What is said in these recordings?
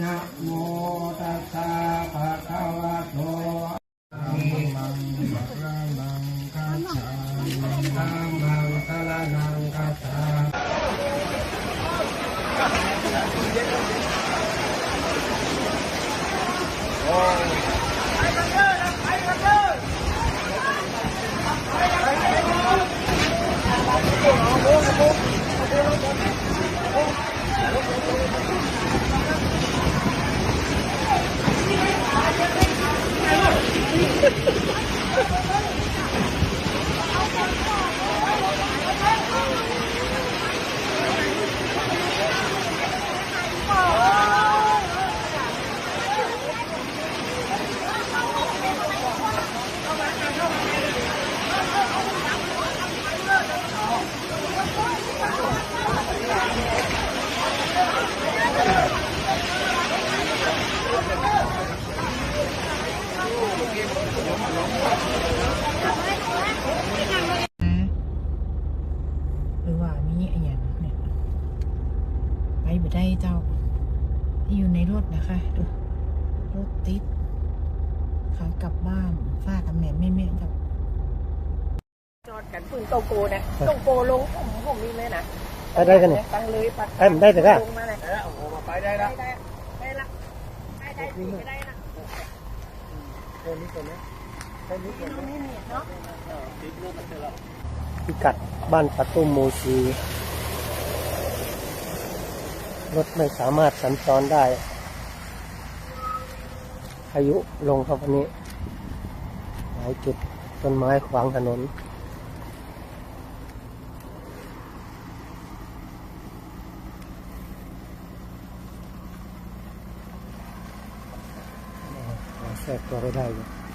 นะโมตัสสะ Ha ha ha! บ่ได้เจ้าที่อยู่ในรถนะคะ ดู รถติดขากลับบ้านฝ้ากับแม่แม่แม่เจ้าจอดกันปืนโตโกเนี่ยโตโกลงผมผมนี่เลยนะไปได้กันนี่ตั้งเลยปัดเอ้ยมันได้แต่ก็ลงมาเลยเออโอ้โหไปได้แล้วได้ได้ละได้ได้ดีไม่ได้ละตัวนี้ตัวนี้แค่นี้ตัวนี้นี่เนาะพิกัดบ้านปะตุ้มหมูซี รถไม่สามารถสัญจรได้พายุลงครับวันนี้ หลายจุดต้นไม้ขวางถนน แทรกตัวไม่ได้อยู่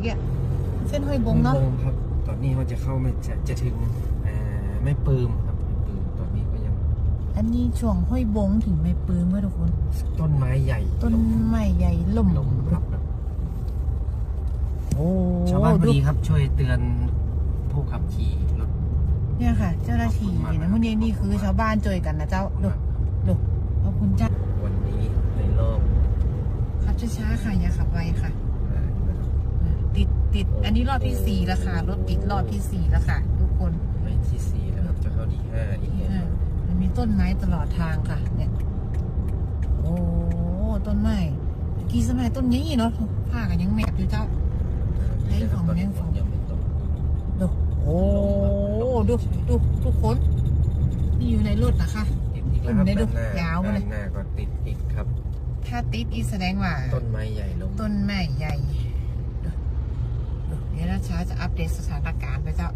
เนี่ยเส้นห้อยบงเนาะไม่ปืมครับ ตอนนี้มันจะเข้าไม่จะจะถึงเอ่อไม่ปืมครับไม่ปืมตอนนี้ก็ยัง อันนี้ช่วงห้อยบงถึงไม่ปืนเมื่อทุกคน ต้นไม้ใหญ่ ต้นไม้ใหญ่ล่มลมครับครับโอ้ชาวบ้านพอดูดีครับ ช่วยเตือนผู้ขับขี่รถเนี่ยค่ะ เจ้าหน้าที่ขอบคุณมากนะเมื่อนี้นี่คือชาวบ้านเจอกันนะเจ้าดูดูขอบคุณเจ้าวันนี้ในรอบขับช้าๆค่ะอย่าขับไวค่ะอ่านะครับ ติดติด อันนี้รอบที่สี่แล้วค่ะ รถติดรอบที่สี่แล้วค่ะ ทุกคนไม่ที่สี่แล้วครับจะเข้าดีห้าอีกที่เนี่ยห้ามันมีต้นไม้ตลอดทางค่ะ เนี่ย โอ้ต้นไม้กี่สมัยต้นนี้เนาะผ้ากันยังแมบอยู่เจ้าเฮ้ยของเล่นของยังไม่ตกดูโอ้ดูดูทุกคนที่อยู่ในรถนะคะติดอีกแล้วครับผมได้ดูด้านหน้ายาวเลยด้านหน้าก็ติดอีกครับ ถ้าติดอีแสดงว่า ต้นไม้ใหญ่ลงต้นไม้ใหญ่ดูดูเดี๋ยวนะช้า จะอัปเดตสถานการณ์ไปเจ้า